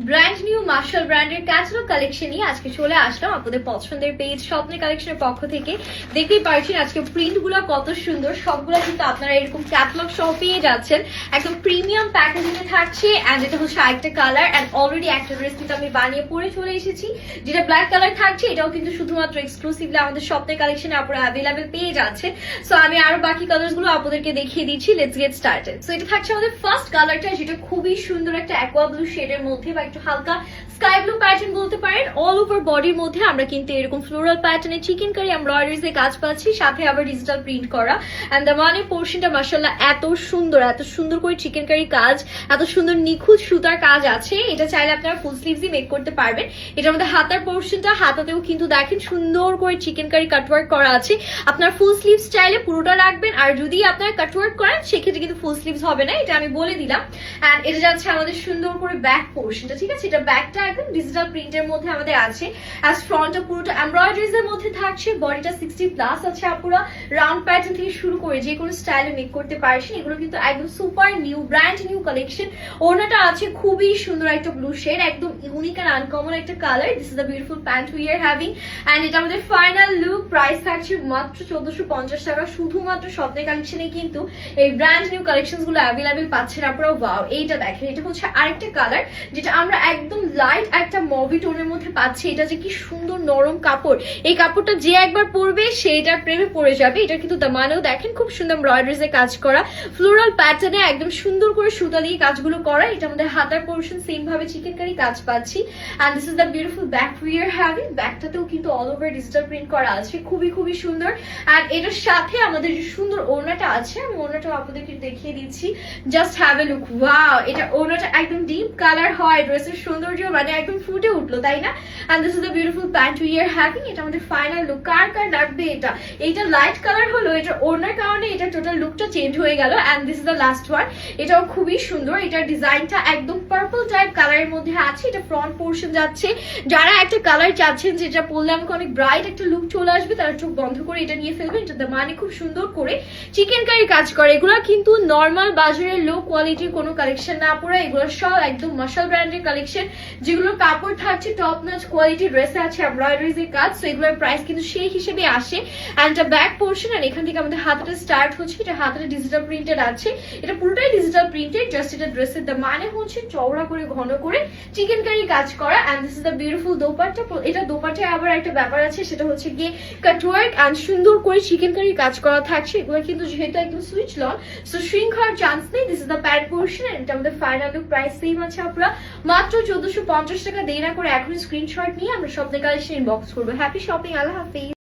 Brand new Marshall ব্র্যান্ডের catalogue collection নিয়ে আজকে চলে আসলাম। আপনাদের পছন্দের পেজ স্বপ্নের কালেকশনের পক্ষ থেকে। দেখতেই পারছেন আজকে প্রিন্টগুলো কত সুন্দর। সবগুলো কিন্তু আপনারা এরকম ক্যাটালগ সহ পেয়ে যাচ্ছেন। একদম প্রিমিয়াম প্যাকেজিং এ থাকছে। এন্ড এটা হচ্ছে আরেকটা কালার এন্ড অলরেডি একটা ড্রেস কিন্তু আমি বানিয়ে পরে চলে এসেছি। যেটা ব্ল্যাক কালার থাকছে, এটাও কিন্তু শুধুমাত্র এক্সক্লুসিভলি আমাদের স্বপ্নের কালেকশনে আপনারা অ্যাভেলেবেল পেয়ে যাচ্ছে সো আমি আরও বাকি কালারগুলো আপনাদেরকে দেখিয়ে দিচ্ছি। লেটস গেট স্টার্টেড সো এটা থাকছে আমাদের ফার্স্ট কালারটা যেটা খুবই সুন্দর একটা অ্যাকোয়া ব্লু শেডের মধ্যে বা একটু হালকা স্কাই ব্লু প্যাটার্ন বলতে পারেন। অল ওভার বডির মধ্যে আমরা কিন্তু এরকম ফ্লোরাল প্যাটার্নে চিকেন কারি এমব্রয়ডারিজ কাজ পাচ্ছি, সাথে আবার ডিজিটাল প্রিন্ট করা। এন্ড দ্য মানে পোর্শনটা মাসাল্লাহ এত সুন্দর এত সুন্দর করে চিকেন কারি কাজ, এত সুন্দর নিখুঁত সুতার কাজ আছে। এটা চাইলে আপনারা ফুল স্লিভসই মেক করতে পারবেন। এটার মধ্যে হাতার পোর্শনটা হাতাতেও কিন্তু দেখেন সুন্দর করে চিকেন কারি কাটওয়ার্ক করা আছে। আপনার ফুল স্লিভস চাইলে পুরোটা রাখবেন, আর যদি আপনারা কাটওয়ার্ক করেন, সেক্ষেত্রে কিন্তু ফুল স্লিভস হবে না, এটা আমি বলে দিলাম। এন্ড এটা যাচ্ছে আমাদের সুন্দর করে ব্যাক পোর্শনটা ঠিক আছে, এটা ব্যাকটা একদম ডিজিটাল প্রিন্টের মধ্যে আমাদের আছে। অ্যাজ ফ্রন্টটা পুরোটা এমব্রয়ডারিজ এর মধ্যে থাকছে বডিটা সিক্সটি প্লাস আছে আপুরা। রাউন্ড প্যাটার্ন থেকে শুরু করে যে কোনো স্টাইলে মেক করতে পারছেন, এগুলো কিন্তু একদম super new brand new collection ওনাটা আছে খুবই সুন্দর একটা ব্লু শেড একদম ইউনিক আর আনকমন একটা colour this is the beautiful pant we are having and এটা আমাদের ফাইনাল লুক প্রাইস থাকছে মাত্র চোদ্দশো পঞ্চাশ টাকা। শুধুমাত্র স্বপ্নের কালেকশনে কিন্তু এই ব্র্যান্ড নিউ কালেকশনগুলো অ্যাভেলেবেল পাচ্ছেন আপনারা ওয়াও এইটা দেখেন, এটা হচ্ছে আরেকটা কালার যেটা আমরা একদম লাইট একটা মবি টোনের মধ্যে পাচ্ছি। এটা যে কি সুন্দর নরম কাপড়। এই কাপড়টা যে একবার পরবে, সেইটার প্রেমে পড়ে যাবে। এটা কিন্তু দামানেও দেখেন, খুব সুন্দর এমব্রয়ডারিজ কাজ করা। ফ্লোরাল প্যাটার্নে একদম সুন্দর করে সুতা দিয়ে কাজগুলো করা। এটা আমাদের হাতার পোর্শন সেম ভাবে চিকেন কারি কাজ পাচ্ছি। And this is the beautiful back wear having ব্যাকটাতেও কিন্তু অল ওভার ডিজিটাল প্রিন্ট করা আছে। খুবই খুবই সুন্দর। আর এটার সাথে আমাদের যে সুন্দর ওড়নাটা আছে, আমি ওড়নাটা আপনাদেরকে দেখিয়ে দিচ্ছি। Just have a look wow এটা ওড়নাটা একদম ডিপ কালার হয়। ড্রেসের সৌন্দর্য মানে একদম ফুটে উঠল, তাই না? And this is beautiful pant we are having এটা আমাদের ফাইনাল লুক কার কার লাগবে এটা? এইটা লাইট কালার হলো, এটা ওনার কারণে এটা টোটাল লুকটা চেঞ্জ হয়ে গেল। And this is the last one এটাও খুবই সুন্দর এটার ডিজাইনটা একদম পার্পল টাইপ কালারের মধ্যে আছে, এটা ফ্রন্ট পোর্শন যাচ্ছে। যারা একটা কালার চাচ্ছেন যেটা পরলে আমাকে অনেক ব্রাইট একটা লুক চলে আসবে, তারা চোখ বন্ধ করে এটা নিয়ে ফেলবেন, এটা মানে খুব সুন্দর করে চিকেন কারি কাজ করে। এগুলো কিন্তু নর্মাল বাজারের লো কোয়ালিটির কোনো কালেকশন না পড়ে এগুলো সব একদম মশাল ব্র্যান্ডের কালেকশন যেগুলো কাপড় থাকছে টপ নচ কোয়ালিটি ড্রেসে আছে এমব্রয়ডারিজ এর কাজ তো এগুলোর প্রাইস কিন্তু সেই হিসেবে আসে। অ্যান্ড ব্যাক পোর্শন আর এখান থেকে আমাদের হাতটা স্টার্ট হচ্ছে, এটা হাতটা ডিজিটাল প্রিন্টেড আছে। এটা পুরোটাই ডিজিটাল প্রিন্টেড জাস্ট এটা ড্রেসের দা মানে হচ্ছে চওড়া করে, ঘন করে চিকেন কারি কাজ করা and this is the beautiful dupatta. এটা দোপাট্টায় আবার একটা ব্যাপার আছে, সেটা হচ্ছে গিয়ে কাটওয়ার্ক অ্যান্ড সুন্দর করে চিকেন কারি কাজ করা থাকছে। এগুলো কিন্তু যেহেতু একদম সুইচ লন সো শ্রিঙ্ক হওয়ার চান্স নেই। This is the pant portion এটা আমাদের ফাইনাল লুক প্রাইস সেম আছে আপনারা মাত্র চোদ্দশো পঞ্চাশ টাকা দেয় না করে এখন স্ক্রিনশট নিয়ে আমরা সব কালেকশন ইনবক্স করব। হ্যাপি শপিং আল্লাহ হাফিজ।